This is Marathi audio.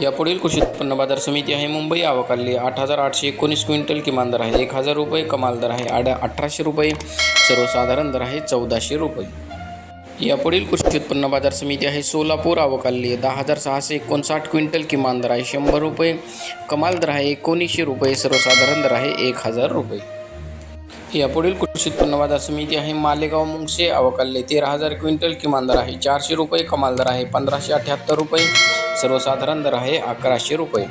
यापुढील कृषी उत्पन्न बाजार समिती आहे. मुंबई आवकाली आठ हजार आठशे एकोणीस क्विंटल किमान दर आहे. एक हजार रुपये कमाल दर आहे. आड अठराशे रुपये. सर्वसाधारण दर आहे चौदाशे रुपये. यापुढील कृषी उत्पन्न बाजार समिती आहे. सोलापूर आवकाली दहा हजार सहाशे एकोणसाठ क्विंटल किमान दर आहे. शंभर रुपये. कमाल दर आहे. एकोणीसशे रुपये. सर्वसाधारण दर आहे एक हजार रुपये. यापुढील कृषी उत्पन्न बाजार समिती आहे. मालेगाव मुंगसे अवकाल्ले तेरा हजार क्विंटल किमान दर आहे. चारशे रुपये कमाल दर आहे. पंधराशे अठ्याहत्तर रुपये सर्वसाधारण दर आहे. अकराशे रुपये.